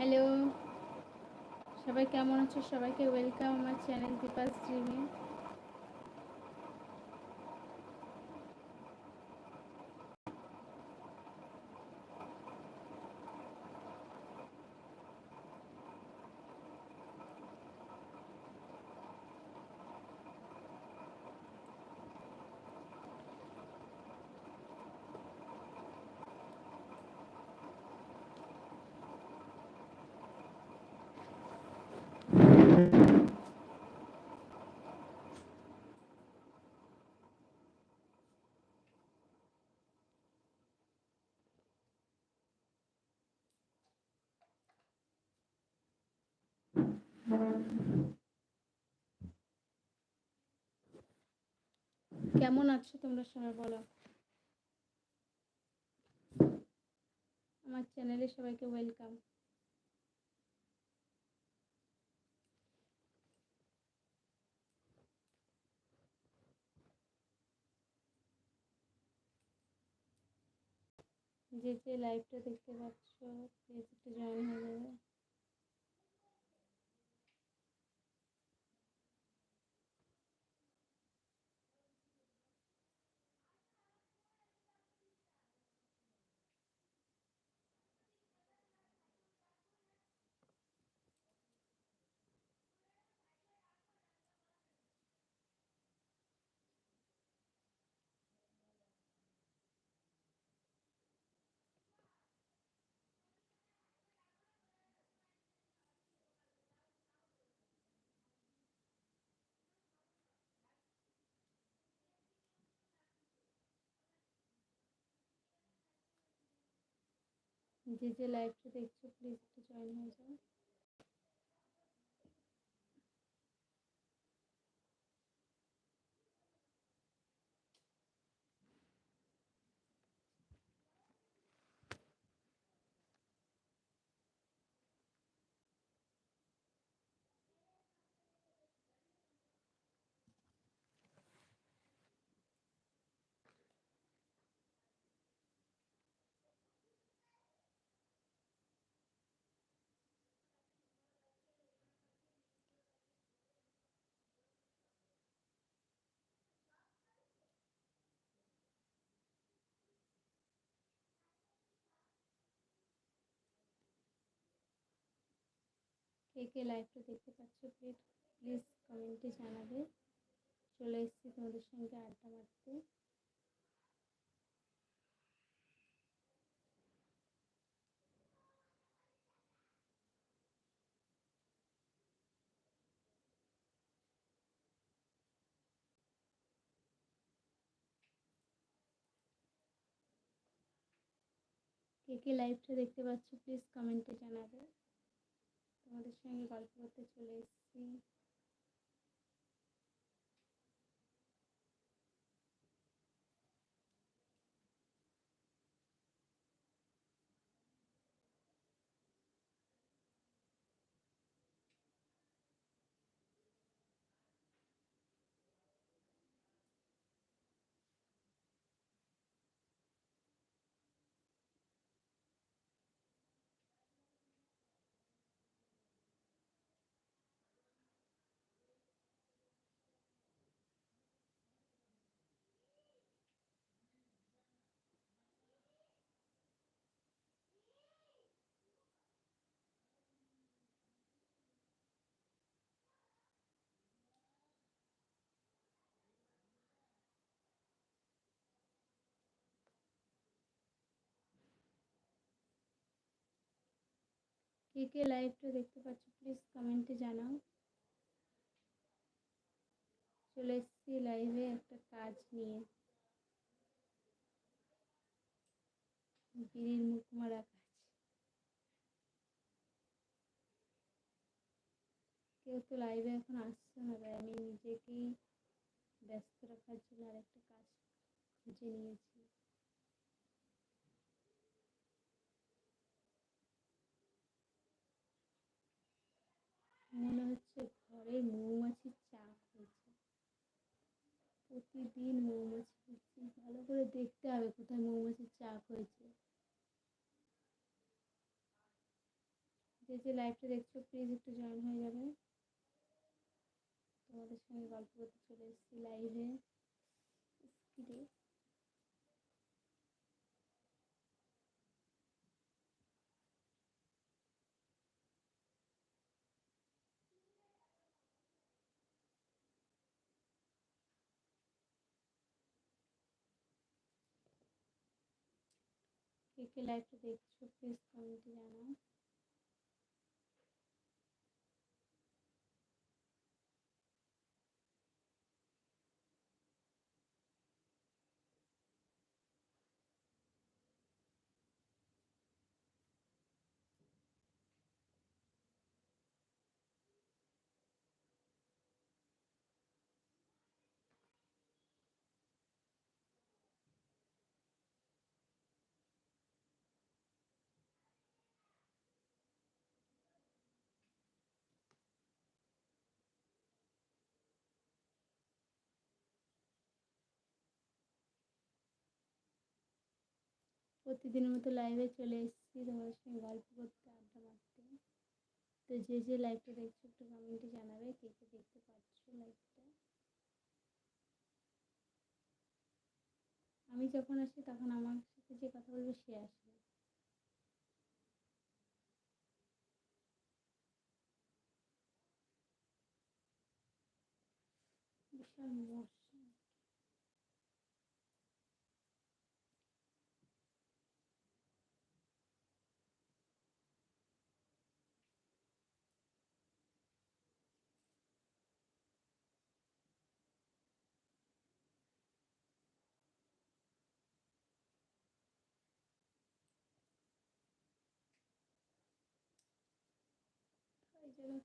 Hello. সবাই কেমন আছো? সবাইকে ওয়েলকাম আমার চ্যানেল দীপাস স্ট্রিমে কেমন আছো তোমরা সবাই বলো? আমার চ্যানেলে সবাইকে ওয়েলকাম। যে যে লাইভটা দেখতে পাচ্ছ একটু জয়েন হয়ে যাবে। যে যে লাইভটা দেখছ প্লিজ একটু জয়েন হয়ে যাও। কে কে লাইভটা দেখতে পাচ্ছ প্লিজ প্লিজ কমেন্টে জানাবে। চলে এসেছি তোমাদের সঙ্গে আড্ডা মারতে। কে কে লাইভটা দেখতে পাচ্ছ প্লিজ কমেন্টে জানাবে। তোমাদের সঙ্গে গল্প করতে চলে এসেছি। কে কে লাইভটা দেখতে পাচ্ছ প্লিজ কমেন্টে জানাও চলে এসেছি লাইভে একটা কাজ নিয়ে বিড়ির মুখ মারা কাজ কেউ তো লাইভে এখন আসছে না তাই আমি নিজেকেই ব্যস্ত রাখার জন্য আরেকটা কাজ খুঁজে নিয়েছি মনে হচ্ছে ঘরে মৌমাছির চাক হয়েছে। প্রতিদিন মৌমাছি হচ্ছে। ভালো করে দেখতে হবে কোথায় মৌমাছির চাক হয়েছে। যে যে লাইভটা দেখছ প্লিজ একটু জয়েন হয়ে যাবে। তোমাদের সঙ্গে গল্প করতে চলে এসেছি লাইভে কি রে কে কে লাইভটা দেখছ প্লিজ কমেন্টে প্রতিদিনের মতো লাইভে চলে এসেছি। তোমাদের সঙ্গে গল্প করতে, আড্ডা মারতে। তো যে যে লাইভটা দেখছ, একটু কমেন্টে জানাবে কে কে দেখতে পাচ্ছ লাইভটা আমি যখন আসি, তখন আমার সাথে যে কথা বলবে, সে আসবে। বিশাল মশা এই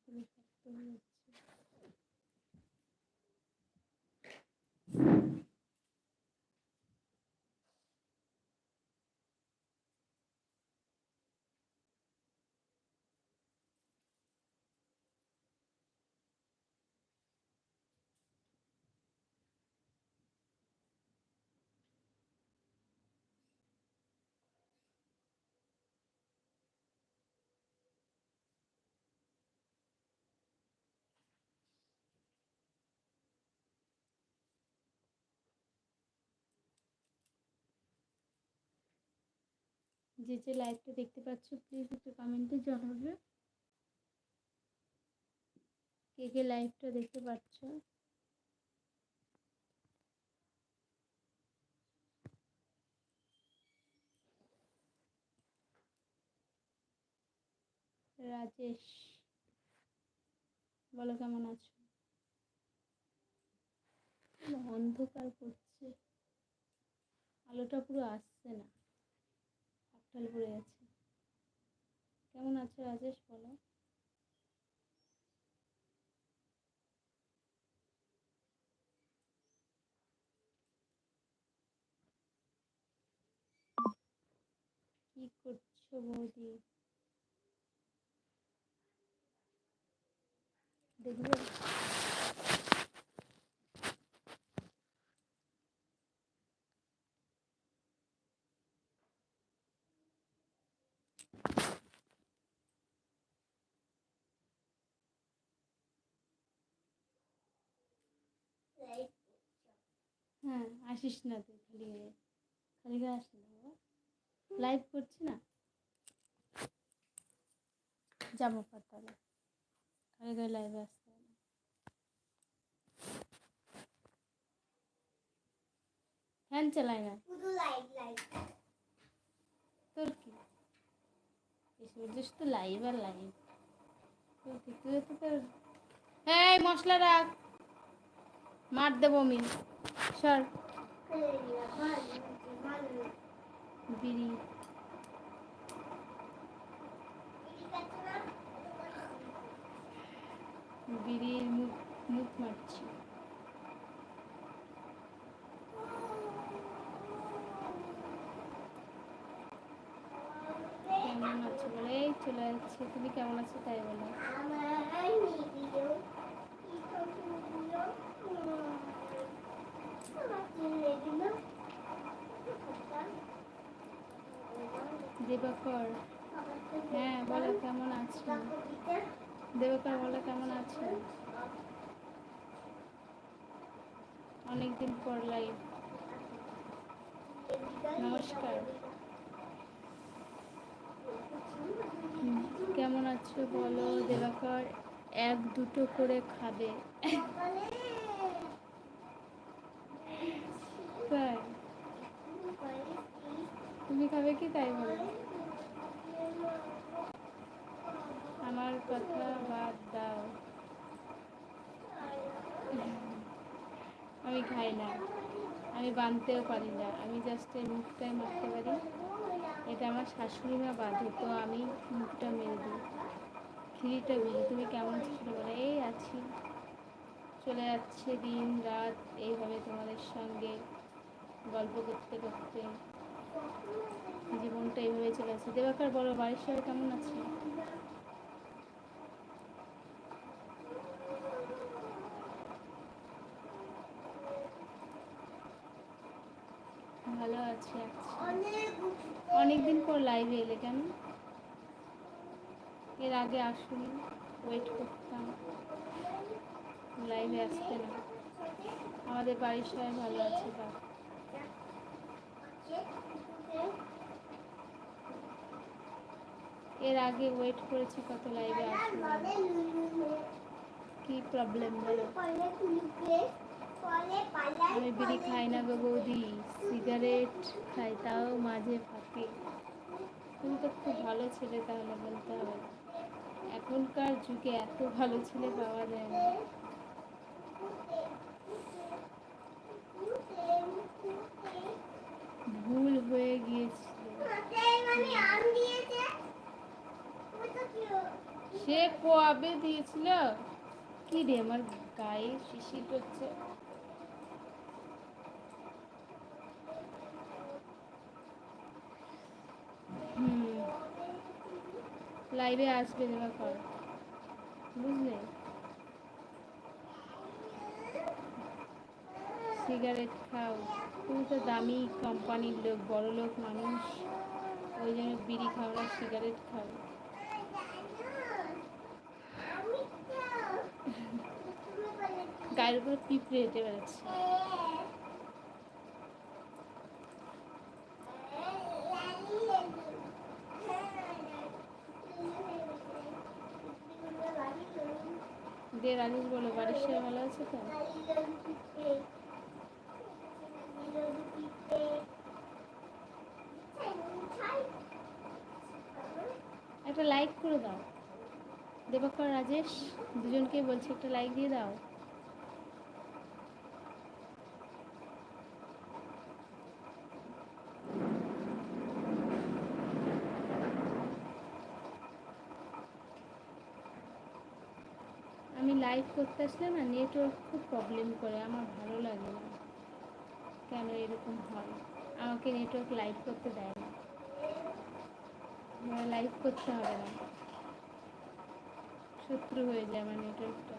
যেন একটা আওয়াজ যে যে লাইভটা দেখতে পাচ্ছ প্লিজ একটু কমেন্টে জানাবে। কে কে লাইভটা দেখতে পাচ্ছ? রাজেশ, বলো কেমন আছো? অন্ধকার করছে। আলোটা পুরো আসছে না। আটটাল পড়ে গেছে কেমন আছো রাজেশ বলো? কি করছ বৌদি? দেখবে? হ্যাঁ আসিস না তুই খালি গায়ে খালি গায়ে আসিস না বাবা। লাইভ করছি না? যাব তাহলে খালি গায়ে লাইভে আসতে হবে। ফ্যান চালাই না? তোর কি? এসব তো লাইভ আর লাইভ তোর কি তুই তো তোর এই মশলা রাখ। মার দেবো আমি সর বিড়ি। বিড়ির মুখ মুখ মারছি। কেমন আছো বলে? চলে যাচ্ছে তুমি কেমন আছো তাই বলো। দেবাকর। হ্যাঁ বলো, কেমন আছো? দেবাকর, বলো, কেমন আছো? অনেকদিন পর লাইভ নমস্কার। কেমন আছো বলো, দেবাকর? এক দুটো করে খাবে। তাই? তুমি খাবে কি তাই বলো? আমার কথা বাদ দাও। আমি খাই না। আমি বানতেও পারি না। আমি জাস্ট এই মুখটাই মারতে পারি। এটা আমার শাশুড়ি মা বাঁধে, তো আমি মুখটা মেরে দিই। খিরিটা বুঝি তুমি কেমন ছিল বলে। এই আছি। চলে যাচ্ছে দিন রাত এইভাবে তোমাদের সঙ্গে। গল্প করতে করতে জীবনটা এইভাবে চলে যাচ্ছে দেবাকার বলো, বাড়ির সবাই কেমন আছে? ভালো আছে আচ্ছা। অনেকদিন পর লাইভে এলে কেন? এর আগে আসুন ওয়েট করতাম। লাইভে আসতে না। আমাদের বাড়ির সবাই ভালো আছে বা এর আগে ওয়েট করেছি কত লাইভে কি প্রবলেম বলো? আমি বিড়ি খাই না গো বৌদি সিগারেট খাই, তাও মাঝে ফাঁকে। তুমি তো খুব ভালো ছেলে তাহলে বলতে হবে। এখনকার যুগে এত ভালো ছেলে পাওয়া যায় না। ভুল হয়ে গিয়েছিল। সে কবে দিয়েছিল? কি রে, আমার গায়ে শিশির হচ্ছে লাইভে আসবে দেওয়া কর বুঝলে? সিগারেট খাও। তুমি তো দামি কোম্পানির লোক, বড় লোক, মানুষ। ওই জন্য বিড়ি খাও না, সিগারেট খাও। গায়ের উপরে পিঁপড়ে হেঁটে বেড়াচ্ছে। দিয়ে রাজেশ বলো, বাড়ির সবাই ভালো আছে তো একটা লাইক করে দাও। দেবাকর রাজেশ, দুজনকে বলছি একটা লাইক দিয়ে দাও। আমি লাইভ করতে আসলে না নেটওয়ার্ক খুব প্রবলেম করে, আমার ভালো লাগে না। কেন এরকম হয়? আমাকে নেটওয়ার্ক লাইভ করতে দেয় না লাইভ করতে হবে না। শত্রু হয়ে যায় আমার নেটওয়ার্কটা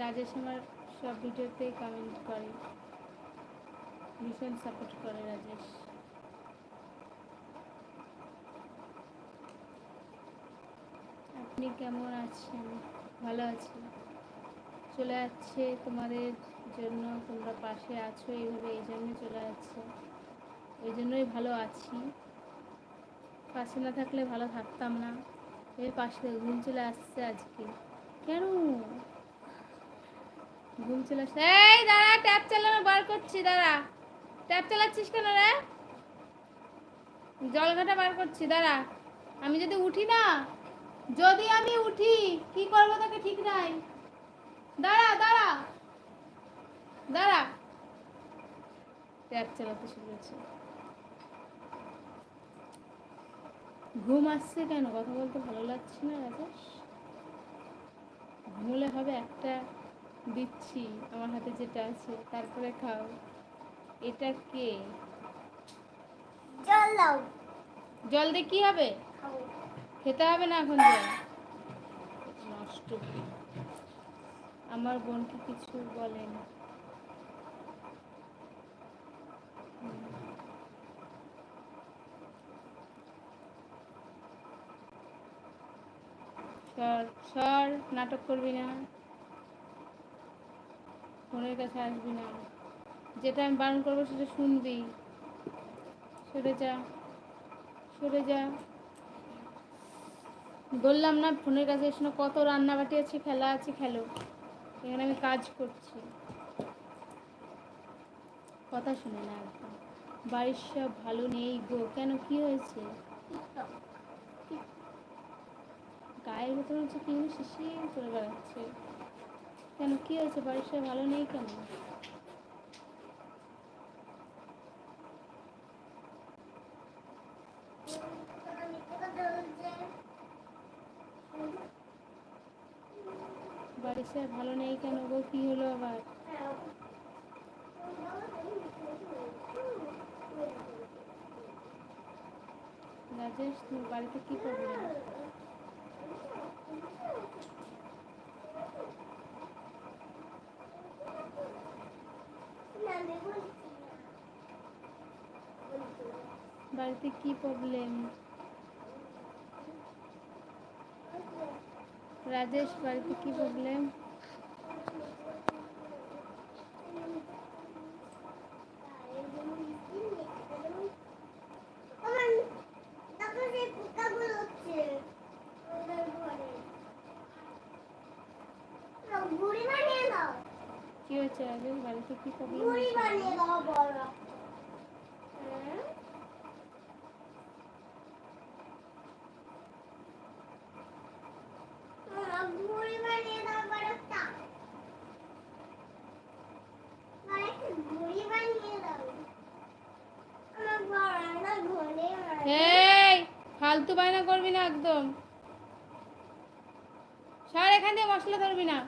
রাজেশ আমার সব ভিডিওতেই কমেন্ট করে। ভীষণ সাপোর্ট করে রাজেশ। আপনি কেমন আছেন? ভালো আছি চলে যাচ্ছে তোমাদের জন্য, তোমরা পাশে আছো, এইভাবে এই জন্য চলে যাচ্ছে। ওই জন্যই ভালো আছি। পাশে না থাকলে ভালো থাকতাম না। এই পাশে ঘুম চলে আসছে আজকে। কেন? ঘুম চলে আসছে। এই দাঁড়া, ট্যাপ চালানো বার করছি, দাঁড়া। ট্যাপ চালাচ্ছিস কেন রে? জল ঘাটা বার করছি, দাঁড়া। আমি যদি উঠি না, যদি আমি উঠি, কি করব তাকে ঠিক নাই? দাঁড়া দাঁড়া। দাঁড়া। ট্যাপ চালাতে শুরু করেছে। ঘুম আসছে কেন? কথা বলতে ভালো লাগছে না রাজেশ? ঘুমলে হবে একটা দিচ্ছি আমার হাতে যেটা আছে তারপরে খাও। এটা কে? জল দাও। জল দিয়ে কি হবে? খেতে হবে না এখন জল? নষ্ট আমার বোনকে কিছু বলেন। সর নাটক করবি না? ফোনের কাছে আসবি না? যেটা আমি বারণ করব সেটা শুনবি। সরে যা সরে যা। বললাম না ফোনের কাছে এসে কত রান্নাবাটি আছে, খেলা আছে, খেলো। এখানে আমি কাজ করছি। কথা শুনে না একদম। বাড়ির সব ভালো নেই গো, কেন কি হয়েছে? গায়ের ভেতরে হচ্ছে কি শিশির করে বেড়াচ্ছে। কেন কি হয়েছে? বাড়ির সব ভালো নেই কেন? বাড়ির ভালো নেই কেন গো? কি হলো আবার? রাজেশ, তোর বাড়িতে কি প্রবলেম বাড়িতে কি প্রবলেম রাজেশ বাড়িতে কি প্রবলেম কি হয়েছে রাজেশ? বাড়িতে কি প্রবলেম ঘুড়ি বানিয়ে দাও বড় ঘুড়ি বানিয়ে দাও বড় একটা বড় একটা ঘুড়ি বানিয়ে দাও আমার বড় একটা ঘুড়ি বানিয়ে এই ফালতু বায়না করবি না একদম সর মশলা ধরবি না।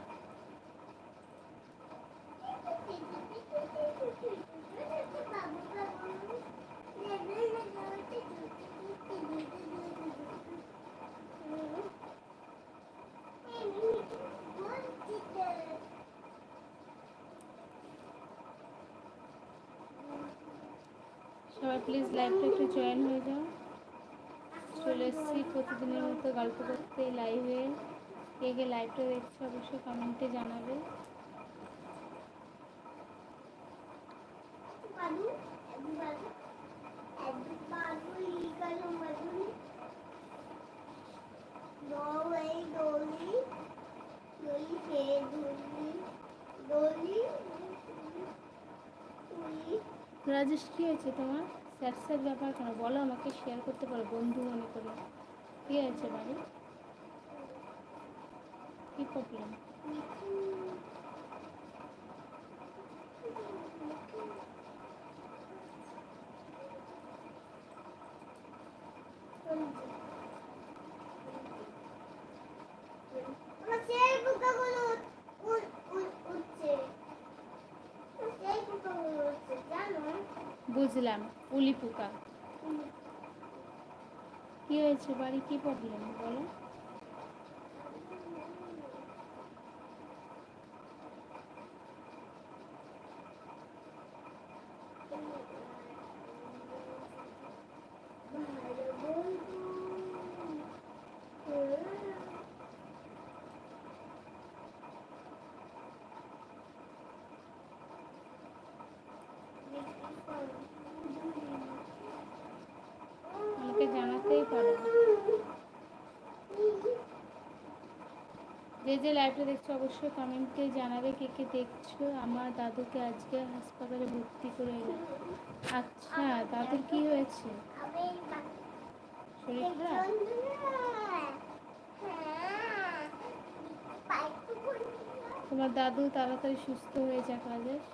সবাই প্লিজ লাইভটা একটু জয়েন হয়ে যাও। চলে এসেছি প্রতিদিনের মতো গল্প করতে লাইভে কে কে লাইভটা দেখছে অবশ্যই কমেন্টে জানাবে। রাজেশ কি হয়েছে তোমার? স্যার স্যার ব্যাপার কেন? বলো আমাকে শেয়ার করতে পারো বন্ধু মনে করে। কি হয়েছে বাড়ি? বুঝলাম উলি পোকা কি হয়েছে বাড়ি কি প্রবলেম বলো ভালো বন্ধু। আমাকে জানাতেই পারো যে লাইভটা দেখছ অবশ্যই কমেন্টে জানাবে কে কে দেখছ আমার দাদুকে আজকে হাসপাতালে ভর্তি করে এলাম আচ্ছা দাদুর কি হয়েছে শরীর খারাপ হ্যাঁ। তোমার দাদু তাড়াতাড়ি সুস্থ হয়ে যাক রাজেশ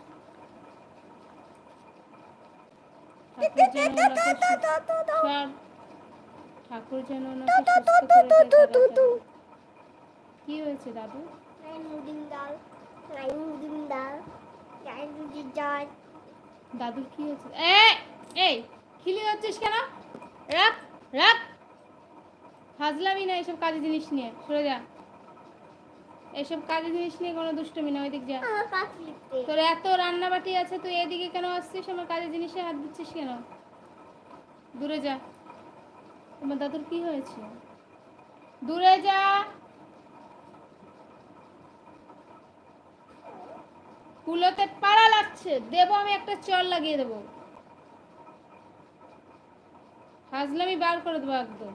ঠাকুর যেন ওনাকে সু- সব ঠাকুর যেন ওনাকে সুস্থ করে। কি হয়েছে দাদু? দাদুর কি হয়েছে? এই খিলি হচ্ছিস কেন? রাখ রাখ। ফাজলামি না এসব কাজে জিনিস নিয়ে সরে যা। এসব কাজে জিনিস নিয়ে কোনো দুষ্টমি না ওইদিক যা। তোর এত রান্না বাটি আছে তুই এদিকে কেন আসছিস? আমার কাজে জিনিসে হাত দিচ্ছিস কেন? দূরে যা। তোমার দাদুর কি হয়েছে? দূরে যা। কুলোতে পাড়া লাগছে। দেব, আমি একটা চল লাগিয়ে দেবো। হাজলামি বার করে দেবো একদম।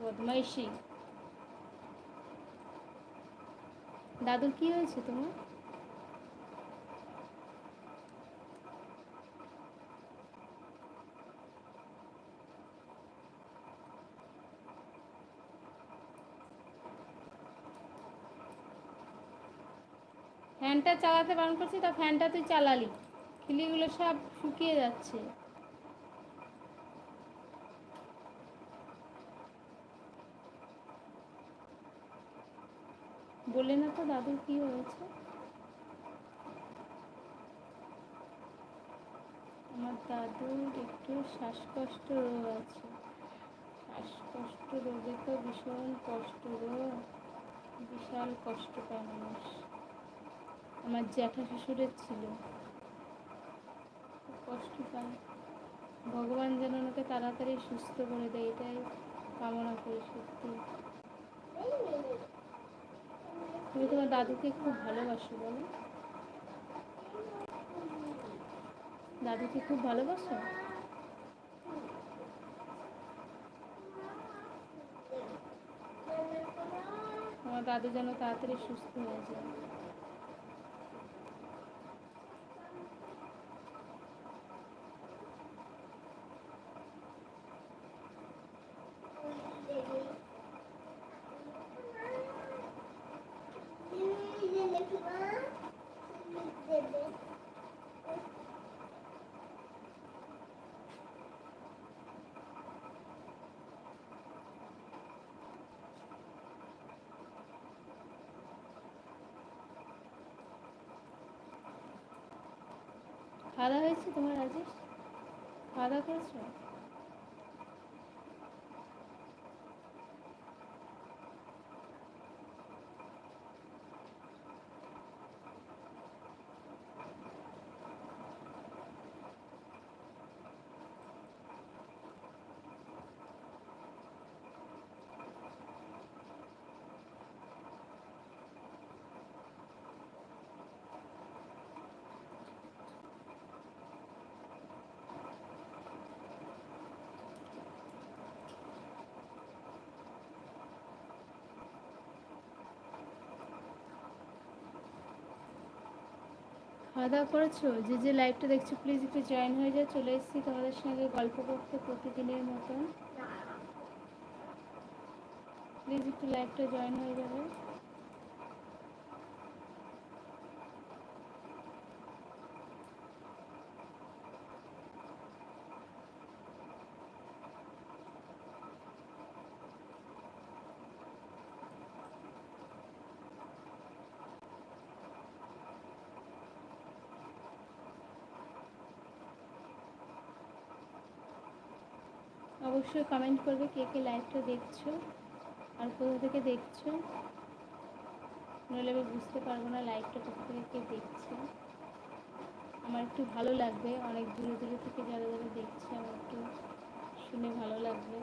বদমাইশি। দাদুর কি হয়েছে তোমার? ফ্যানটা চালাতে বারণ করছি, তা ফ্যানটা তুই চালালি। খিলিগুলো সব শুকিয়ে যাচ্ছে। বলে না তো দাদুর কি হয়েছে? আমার দাদুর একটু শ্বাসকষ্ট রোগ আছে। শ্বাসকষ্ট রোগে তো ভীষণ কষ্ট গো বিশাল কষ্ট পায় মানুষ। আমার জ্যাঠা শ্বশুরের ছিল। কষ্ট পায়। ভগবান যেন ওনাকে তাড়াতাড়ি সুস্থ করে দেয়, এটাই কামনা করি সত্যি। তুমি তোমার দাদুকে খুব ভালোবাসো, বলো। দাদুকে খুব ভালোবাসো? আমার দাদু যেন তাড়াতাড়ি সুস্থ হয়ে যায়। খাওয়া হয়েছে? তোমার রাজেশ খাওয়া দাওয়া করেছ? খাওয়া দাওয়া করেছ? যে যে লাইভটা দেখছ প্লিজ একটু জয়েন হয়ে যাও চলে এসেছি তোমাদের সঙ্গে গল্প করতে প্রতিদিনের মতন প্লিজ একটু লাইভটা জয়েন হয়ে যাবে। অবশ্যই কমেন্ট করবে কে কে লাইভটা দেখছ আর কোথা থেকে দেখছ। নইলে আমি বুঝতে পারব না লাইভটা কোথা থেকে কে দেখছে। আমার একটু ভালো লাগবে, অনেক দূরে দূরে থেকে যারা যারা দেখছে আমার একটু শুনে ভালো লাগবে।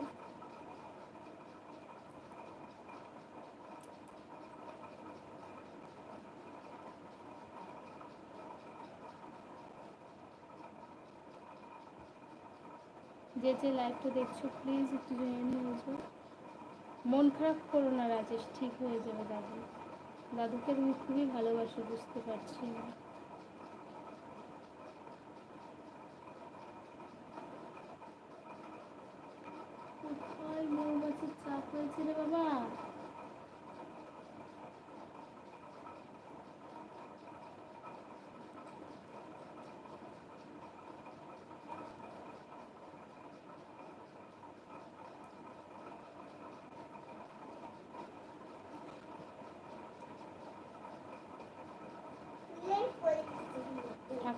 যে যে লাইভটা দেখছ প্লিজ একটু জয়েন হয়ে মন খারাপ করো না, রাজেশ, ঠিক হয়ে যাবে দাদু। দাদুকে তুমি খুবই ভালোবাসো, বুঝতে পারছি না কোথায় মৌমাছির চাপ হয়েছে রে বাবা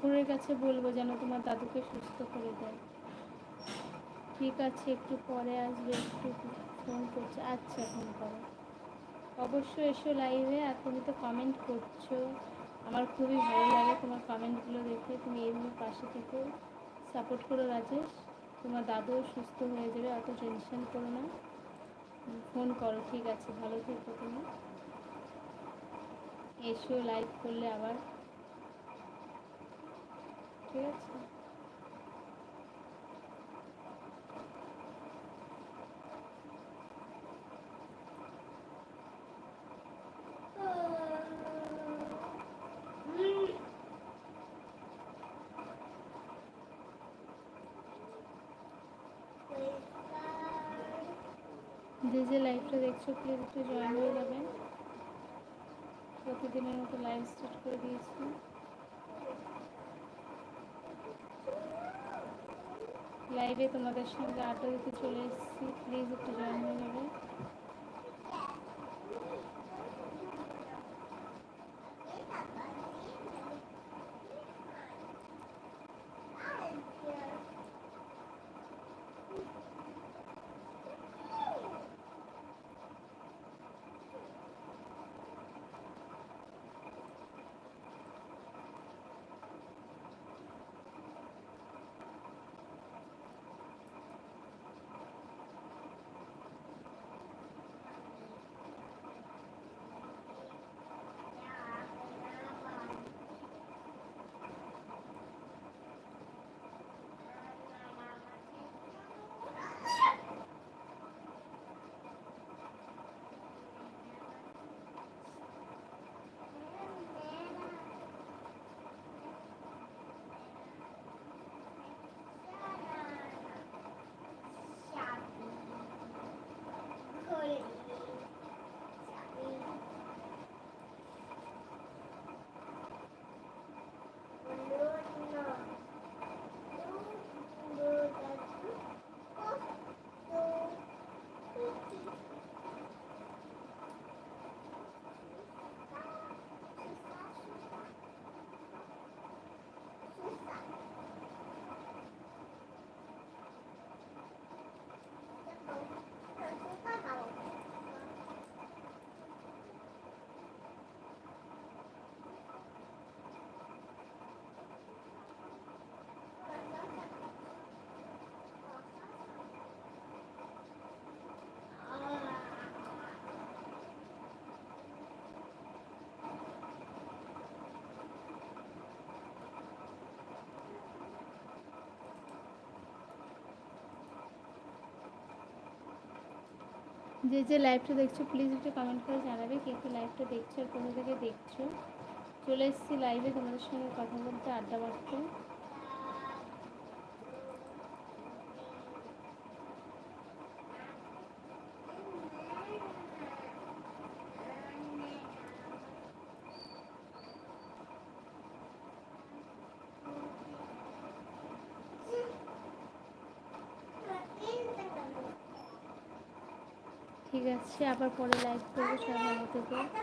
ঠাকুরের কাছে বলব যেন তোমার দাদুকে সুস্থ করে দেয়। ঠিক আছে, একটু পরে আসবে, একটু ফোন করছে। আচ্ছা ফোন করো। অবশ্যই এসো লাইভে আর তুমি তো কমেন্ট করছ। আমার খুবই ভালো লাগে তোমার কমেন্টগুলো দেখে। তুমি এইভাবে পাশে থেকে সাপোর্ট করো রাজেশ। তোমার দাদুও সুস্থ হয়ে যাবে, অত টেনশন করো না। ফোন করো, ঠিক আছে, ভালো থেকো তুমি। এসো লাইভ করলে আবার। ঠিক আছে। যে যে লাইভটা দেখছ প্লিজ একটু জয়েন হয়ে যাবেন। প্রতিদিনের মতো লাইভ স্টার্ট করে দিয়েছি। লাইভে তোমাদের সঙ্গে আড্ডা দিতে চলে এসেছি। প্লিজ একটু জয়েন হয়ে যাবে। যে যে লাইভটা দেখছ প্লিজ একটু কমেন্ট করে জানাবে কে কে লাইভটা দেখছ আর কোনো থেকে দেখছ। চলে এসেছি লাইভে তোমাদের সঙ্গে কথা বলতে, আড্ডা মারতে ঠিক আছে আবার পরে লাইভ করব সবাই ভালো থেকে।